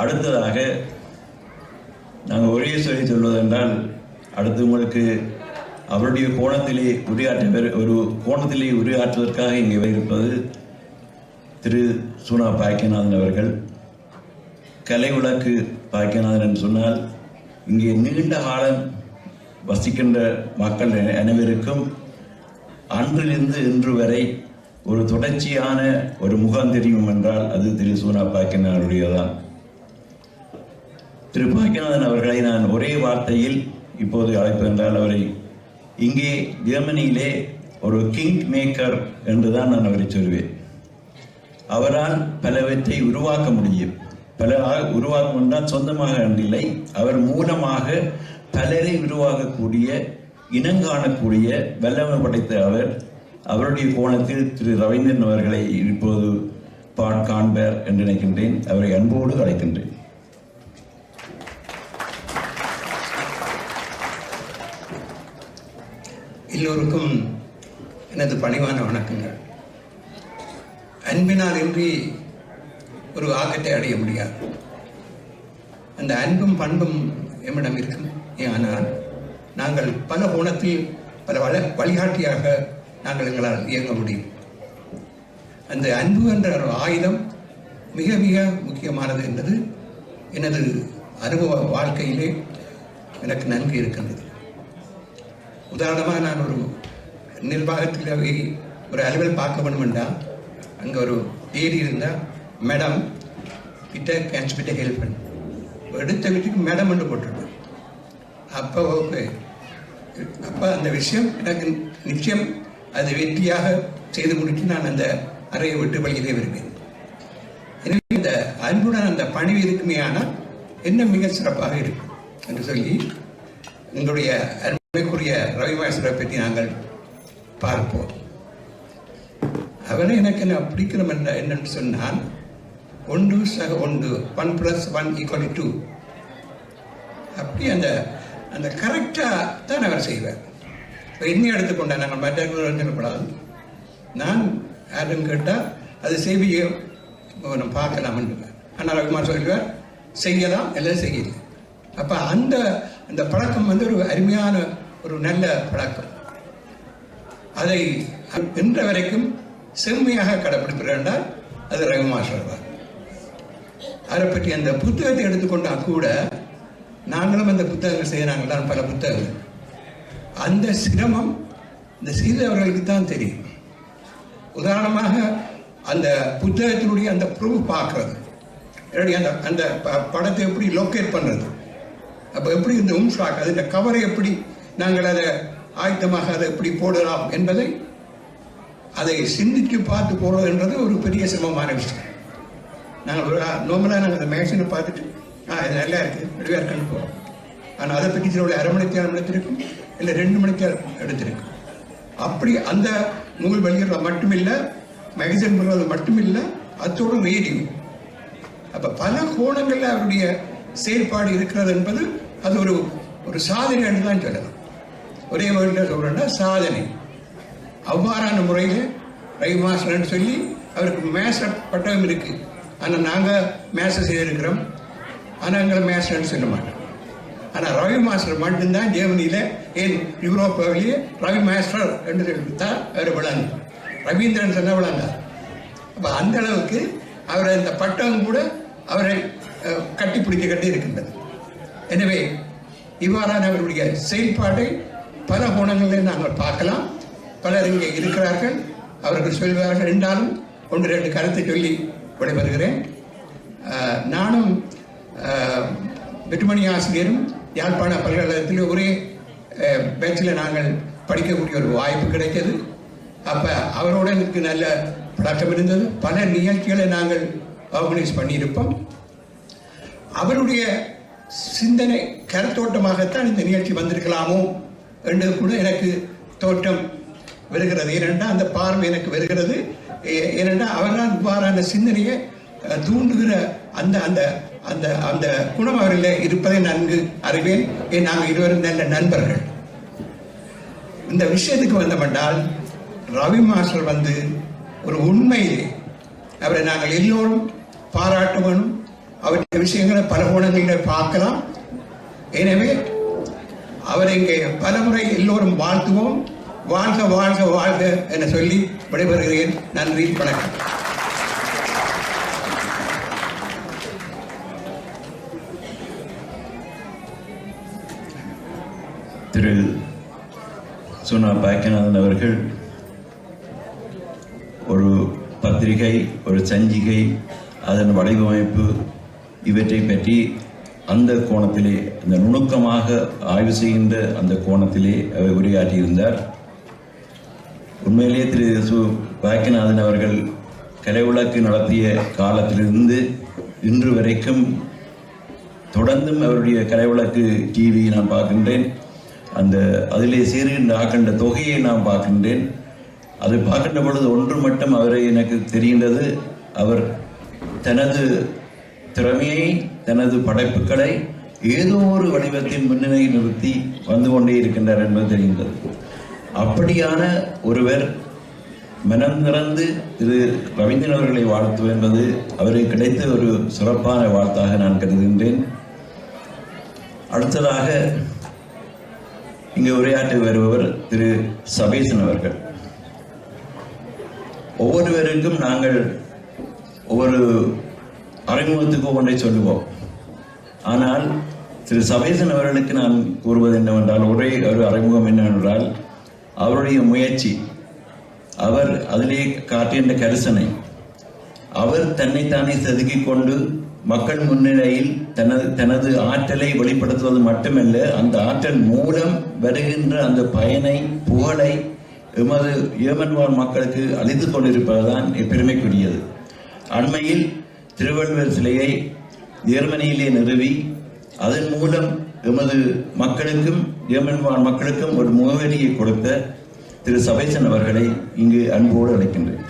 அடுத்ததாக நாங்கள் ஒரே சொல்லி சொல்வதென்றால் அடுத்து உங்களுக்கு அவருடைய கோணத்திலே உரையாற்ற ஒரு கோணத்திலே உரையாற்றுவதற்காக இங்கே இருப்பது திரு சுனா பாக்கியநாதன் அவர்கள். கலை விளக்கு பாக்கியநாதன் என்று சொன்னால் இங்கே நீண்ட காலம் வசிக்கின்ற மக்கள் அனைவருக்கும் அன்றிலிருந்து இன்று வரை ஒரு தொடர்ச்சியான ஒரு முகம் தெரியும் என்றால் அது திரு சூனா பாக்கியநாதனுடையதான் திரு பாக்கியநாதன் அவர்களை நான் ஒரே வார்த்தையில் இப்போது அழைப்பதென்றால் அவரை இங்கே ஜெர்மனியிலே ஒரு கிங் மேக்கர் என்றுதான் நான் அவரை சொல்வேன். அவரால் பலவற்றை உருவாக்க முடியும். பல உருவாக்கம் என்றால் சொந்தமாக இல்லை அவர் மூலமாக பலரை உருவாகக்கூடிய இனங்காணக்கூடிய வல்லமை படைத்த அவர் அவருடைய கோணத்தில் திரு ரவீந்திரன் அவர்களை இப்போது பாட் காண்பர் என்று நினைக்கின்றேன். அவரை அன்போடு அழைக்கின்றேன். எல்லோருக்கும் எனது பணிவான வணக்கங்கள். அன்பினால் இன்றி ஒரு ஆக்கத்தை அடைய முடியாது. அந்த அன்பும் பண்பும் எம்மிடம் இருக்கும். ஆனால் நாங்கள் பல கோணத்தில் பல வள வழிகாட்டியாக நாங்கள் எங்களால் இயங்க முடியும். அந்த அன்பு என்ற ஒரு ஆயுதம் மிக மிக முக்கியமானது என்பது எனது அனுபவ வாழ்க்கையிலே எனக்கு நன்கு இருக்கின்றது. உதாரணமாக நான் ஒரு நிர்வாகத்தில் போய் ஒரு அலுவல் பார்க்க வேணுமெண்டா அங்கே ஒரு தேடி இருந்தால் மேடம் கிட்ட கேன்ஸ் கிட்ட ஹெல்ப் பண்ணு. எடுத்த வீட்டுக்கு மேடம் என்று போட்டுருப்பேன் அப்போ ஓகே அப்போ அந்த விஷயம் எனக்கு நிச்சயம் அது வெற்றியாக செய்து முடித்து நான் அந்த அறையை விட்டு வெளியிலே வருவேன். எனவே இந்த அன்புடன் அந்த பணிவு இருக்குமே ஆனால் என்ன மிக சிறப்பாக இருக்கும் என்று சொல்லி எங்களுடைய அருமைக்குரிய ரவி மாஸ்டரை பற்றி நாங்கள் பார்ப்போம். அவரை எனக்கு என்ன பிடிக்கணும் என்ன என்னன்னு சொன்னால் ஒன்று சக ஒன்று one plus one equal two அப்படி அந்த அந்த கரெக்டாக தான் அவர் செய்வார். இப்போ இன்னும் எடுத்துக்கொண்டா நாங்கள் மற்றவர்கள் நான் யாரும் கேட்டால் அது செய்வியை நம்ம பார்க்கலாம்னு ஆனால் ரவிமார் சொல்லுவார் செய்யலாம் எல்லாம் செய்யல அப்போ அந்த அந்த பழக்கம் வந்து ஒரு அருமையான ஒரு நல்ல பழக்கம். அதை இன்ற வரைக்கும் செம்மையாக கடைப்பிடிக்கிறார் அது ரவிமாஸ்டர் அதை பற்றி அந்த புத்தகத்தை எடுத்துக்கொண்டால் கூட நாங்களும் அந்த புத்தகங்கள் செய்கிறாங்களாம் பல புத்தகங்கள். அந்த சிரமம் இந்த செய்தவர்களுக்கு தான் தெரியும். உதாரணமாக அந்த புத்தகத்தினுடைய அந்த ப்ரூஃப் பார்க்கறது. அந்த அந்த ப- படத்தை எப்படி லொக்கேட் பண்ணுறது அப்போ எப்படி இந்த உம்ஷாக் அது இந்த கவரை எப்படி நாங்கள் அதை ஆயத்தமாக அதை எப்படி போடலாம் என்பதை அதை சிந்தித்து பார்த்து போடுறதுன்றது ஒரு பெரிய சிரமமான விஷயம். நாங்கள் நோம்பலாக நார்மலாக நாங்கள் அந்த மேக்சினை பார்த்துட்டு ஆ இது நல்லா இருக்குது ரெடியாக இருக்குன்னு போகிறோம் ஆனால் அதை பற்றி சில அரை மணி நேரம் எடுத்திருக்கும் இல்லை ரெண்டு மணி நேரம் எடுத்திருக்கும். அப்படி அந்த நூல் வெளியிடுறது மட்டும் இல்லை மேகசின் பண்ணுறது மட்டும் இல்லை அத்தோடு ரேடியோ அப்போ பல கோணங்களில் அவருடைய செயல்பாடு இருக்கிறது என்பது அது ஒரு ஒரு சாதனை என்று தான் சொல்லலாம். ஒரே என்ன சொல்கிறேன்னா சாதனை. அவ்வாறான முறையில் ரவி மாஸ்டர்னு சொல்லி அவருக்கு மேச பட்டகம் இருக்குது ஆனால் நாங்கள் மேச செய்திருக்கிறோம். ஆனால் எங்களை மேஸ்டர்னு சொல்ல மாட்டோம் ஆனால் ரவி மாஸ்டர் மட்டும்தான் ஜெர்மனியில் ஏன் யூரோப்பாவிலேயே ரவி மாஸ்டர் என்று சொல்லித்தான் அவர் விளங்கு. ரவீந்திரன் சொன்ன விளாண்டார் அப்போ அந்த அளவுக்கு அவரை இந்த பட்டம் கூட அவரை கட்டி பிடிக்க கட்டி இருக்கின்றது எனவே இவ்வாறான அவருடைய செயல்பாட்டை பல கோணங்களில் நாங்கள் பார்க்கலாம். பலர் இங்கே இருக்கிறார்கள். அவர்கள் சொல்வார்கள் என்றாலும் ஒன்று ரெண்டு கருத்தை சொல்லி விடைபெறுகிறேன். நானும் அஹ், வெட்டுமணி ஆசிரியரும் யாழ்ப்பாண பல்கலைக்கழகத்தில் ஒரே பேச்சில் நாங்கள் படிக்கக்கூடிய ஒரு வாய்ப்பு கிடைத்தது. அப்போ அவரோட எனக்கு நல்ல பழக்கம் இருந்தது. பல நிகழ்ச்சிகளை நாங்கள் ஆர்கனைஸ் பண்ணியிருப்போம். அவருடைய சிந்தனை கருத்தோட்டமாகத்தான் இந்த நிகழ்ச்சி வந்திருக்கலாமோ என்று கூட எனக்கு தோற்றம் வருகிறது. ஏனென்றால் அந்த பார்வை எனக்கு வருகிறது. ஏ- ஏனென்றால் அவர்தான் இவ்வாறான சிந்தனையை தூண்டுகிற அந்த அந்த அந்த அந்த குணம் அவரில் இருப்பதை நன்கு அறிவேன். ஏன் நாங்கள் இருவரும் நல்ல நண்பர்கள். இந்த விஷயத்துக்கு வந்தமென்றால் ரவி மாஸ்டர் வந்து ஒரு உண்மையிலே அவரை நாங்கள் எல்லோரும் பாராட்ட வேணும் அவருடைய விஷயங்களை பல கோணங்களில் பார்க்கலாம். எனவே அவரை இங்கே பலமுறை எல்லோரும் வாழ்த்துவோம். வாழ்க வாழ்க வாழ்க என சொல்லி விடைபெறுகிறேன். நன்றி வணக்கம். திரு சுனா பாக்கியநாதன் அவர்கள் ஒரு பத்திரிகை ஒரு சஞ்சிகை அதன் வடிவமைப்பு இவற்றை பற்றி அந்த கோணத்திலே அந்த நுணுக்கமாக ஆய்வு செய்கின்ற அந்த கோணத்திலே அவர் உரையாற்றியிருந்தார். உண்மையிலேயே திரு சு பாக்கியநாதன் அவர்கள் கலைவிளக்கு நடத்திய காலத்திலிருந்து இன்று வரைக்கும் தொடர்ந்தும் அவருடைய கலைவிளக்கு டிவி நான் பார்க்கின்றேன். அந்த அதிலே சேருகின்ற ஆக்கின்ற தொகையை நான் பார்க்கின்றேன். அதை பார்க்கின்ற பொழுது ஒன்று மட்டும் அவரை எனக்கு தெரிகின்றது. அவர் தனது திறமையை தனது படைப்புகளை ஏதோ ஒரு வடிவத்தின் முன்னிலையில் நிறுத்தி வந்து கொண்டே இருக்கின்றார் என்பது தெரிகின்றது அப்படியான ஒருவர் மனம் திறந்து திரு ரவீந்திரன் அவர்களை வாழ்த்து என்பது அவருக்கு கிடைத்த ஒரு சிறப்பான வாழ்த்தாக நான் கருதுகின்றேன். அடுத்ததாக இங்கு உரையாற்றி வருபவர் திரு சபேசன் அவர்கள். ஒவ்வொருவருக்கும் நாங்கள் ஒவ்வொரு அறிமுகத்துக்கு ஒன்றை சொல்லுவோம். ஆனால் திரு சபேசன் அவர்களுக்கு நான் கூறுவது என்னவென்றால் ஒரே ஒரு அறிமுகம் என்னவென்றால் அவருடைய முயற்சி அவர் அதிலே காட்டுகின்ற கரிசனை அவர் தன்னைத்தானே செதுக்கி கொண்டு மக்கள் முன்னிலையில் தனது தனது ஆற்றலை வெளிப்படுத்துவது மட்டுமல்ல அந்த ஆற்றல் மூலம் வருகின்ற அந்த பயனை புகழை எமது ஏமன்வார் மக்களுக்கு அளித்து கொண்டிருப்பதுதான் பெருமைக்குரியது அண்மையில் திருவள்ளுவர் சிலையை ஜெர்மனியிலே நிறுவி அதன் மூலம் எமது மக்களுக்கும் ஏமன் வாழ் மக்களுக்கும் ஒரு முகவரியை கொடுத்த திரு சபைசன் அவர்களை இங்கு அன்போடு அழைக்கின்றேன்.